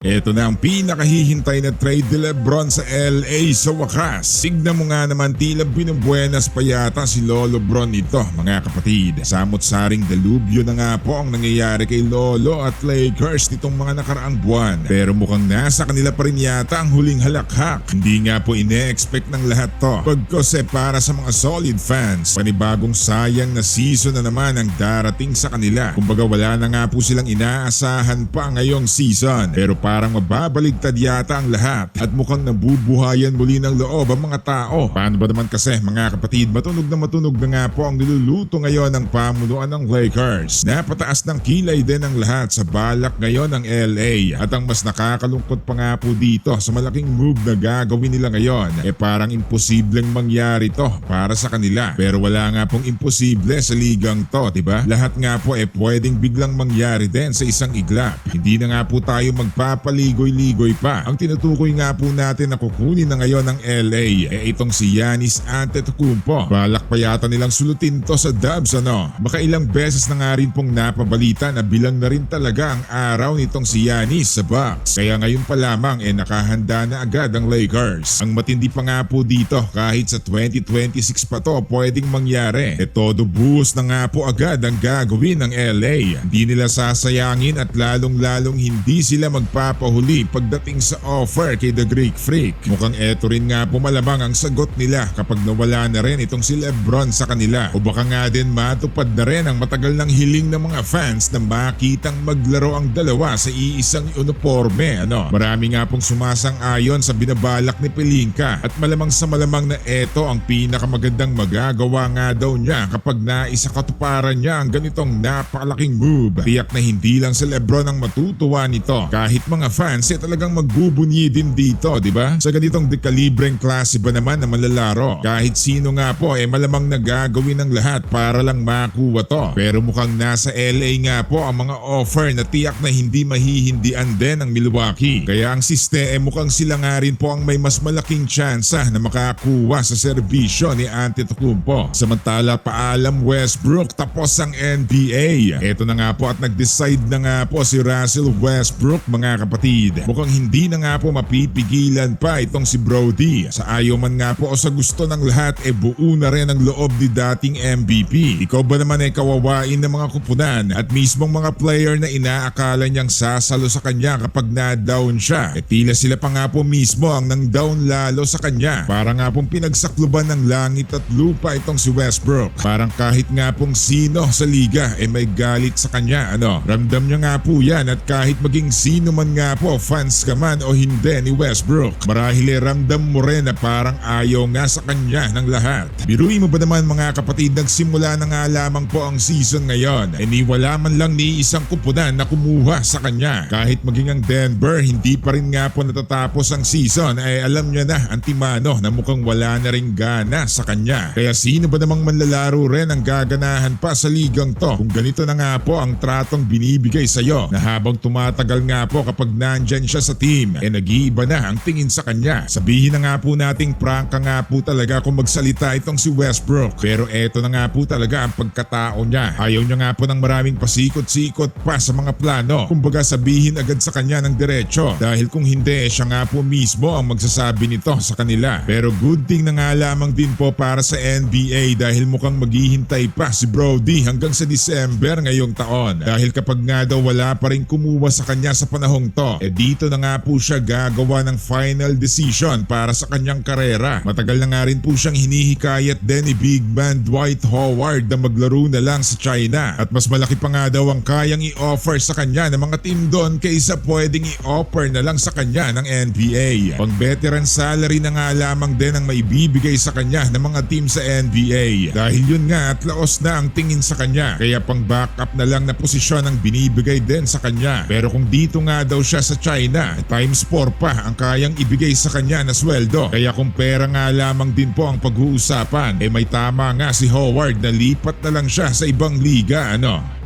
Ito na ang pinakahihintay na trade ni Lebron sa LA sa wakas. Tignan mo nga naman tila binubuenas pa yata si Lolo Bron ito mga kapatid. Samot-saring delubyo na nga po ang nangyayari kay Lolo at Lakers nitong mga nakaraang buwan. Pero mukhang nasa kanila pa rin yata ang huling halakhak. Hindi nga po ine-expect ng lahat to. Pagkose para sa mga solid fans, panibagong sayang na season na naman ang darating sa kanila. Kumbaga wala na nga po silang inaasahan pa ngayong season. Pero parang mababaligtad yata ang lahat at mukhang nabubuhayan muli ng loob ang mga tao. Paano ba naman kasi mga kapatid, matunog na matunog na nga po ang niluluto ngayon ng pamunuan ng Lakers. Napataas ng kilay din ang lahat sa balak ngayon ng LA at ang mas nakakalungkot pa nga po dito sa malaking move na gagawin nila ngayon eh parang imposibleng mangyari to para sa kanila. Pero wala nga pong imposible sa ligang to, di ba? Lahat nga po eh pwedeng biglang mangyari din sa isang iglap. Hindi na nga po tayo magpapaligoy-ligoy pa. Ang tinutukoy nga po natin na kukunin na ngayon ng LA eh itong si Yanis Antetokounmpo. Balak pa yata nilang sulutin to sa Dubs ano. Baka ilang beses na nga rin pong napabalita na bilang na rin talaga ang araw nitong si Yanis sa Bucks. Kaya ngayon pa lamang eh nakahanda na agad ang Lakers. Ang matindi pa nga po dito kahit sa 2026 pa to pwedeng mangyari. E todo buhos na nga po agad ang gagawin ng LA. Hindi nila sasayangin at lalong-lalong hindi sila magpapahuli pagdating sa offer kay The Greek Freak. Mukhang eto rin nga po malamang ang sagot nila kapag nawala na rin itong si Lebron sa kanila. O baka nga din matupad na rin ang matagal ng hiling ng mga fans na makitang maglaro ang dalawa sa iisang uniforme. Ano? Marami nga pong sumasang-ayon sa binabalak ni Pelinka at malamang sa malamang na eto ang pinakamagandang magagawa nga daw niya kapag naisa katuparan niya ang ganitong napakalaking move. Tiyak na hindi lang si Lebron ang matutuwa nito. Kahit mga fans eh talagang magbubunyi din dito, di ba? Sa ganitong dekalibreng klase ba naman na malalaro? Kahit sino nga po eh malamang nagagawin ng lahat para lang makuha to. Pero mukhang nasa LA nga po ang mga offer na tiyak na hindi mahihindian din ng Milwaukee. Kaya ang siste eh mukhang sila nga rin po ang may mas malaking tsansa na makakuha sa serbisyo ni Antetokounmpo. Samantala paalam Westbrook tapos ang NBA. Ito na nga po at nag-decide na nga po si Russell Westbrook mga kapatid. Mukhang hindi na nga po mapipigilan pa itong si Brody. Sa ayaw man nga po o sa gusto ng lahat e buo na rin ang loob ni dating MVP. Ikaw ba naman ay kawawain ng mga kupunan at mismong mga player na inaakala niyang sasalo sa kanya kapag na-down siya. E tila sila pa nga po mismo ang nang down lalo sa kanya. Para nga pong pinagsakluban ng langit at lupa itong si Westbrook. Parang kahit nga pong sino sa liga e may galit sa kanya. Ano? Ramdam niya nga po yan at kahit maging sino man nga po fans ka man o hindi ni Westbrook. Marahil ramdam mo rin na parang ayaw nga sa kanya ng lahat. Biruin mo ba naman mga kapatid nagsimula na nga lamang po ang season ngayon e ni wala man lang ni isang kupunan na kumuha sa kanya. Kahit maging ang Denver hindi pa rin nga po natatapos ang season ay alam niya na antimano na mukhang wala na rin gana sa kanya. Kaya sino ba namang manlalaro rin ang gaganahan pa sa ligang to kung ganito na nga po ang tratong binibigay sa iyo na habang tumatagal nga po kapag nandyan siya sa team eh nag-iiba na ang tingin sa kanya. Sabihin na nga po nating prangka nga po talaga kung magsalita itong si Westbrook pero eto na nga po talaga ang pagkatao niya. Ayaw niya nga po ng maraming pasikot-sikot pa sa mga plano. Kumbaga sabihin agad sa kanya ng diretsyo dahil kung hindi eh, siya nga po mismo ang magsasabi nito sa kanila. Pero good thing na nga lamang din po para sa NBA dahil mukhang maghihintay pa si Brody hanggang sa December ngayong taon. Dahil kapag nga daw wala pa rin kumuha sa kanya sa panahong to, eh dito na nga po siya gagawa ng final decision para sa kanyang karera. Matagal na nga rin po siyang hinihikayat din ni Big Man Dwight Howard na maglaro na lang sa China. At mas malaki pa nga daw ang kayang i-offer sa kanya ng mga team doon kaysa pwedeng i-offer na lang sa kanya ng NBA. Pang veteran salary na nga lamang din ang maibibigay sa kanya ng mga team sa NBA. Dahil yun nga at laos na ang tingin sa kanya. Kaya pang backup na lang na posisyon ang binibigay din sa kanya. Pero kung dito nga daw siya sa China, times 4 pa ang kayang ibigay sa kanya na sweldo. Kaya kung pera nga lamang din po ang pag-uusapan, eh may tama nga si Howard na lipat na lang siya sa ibang liga ano.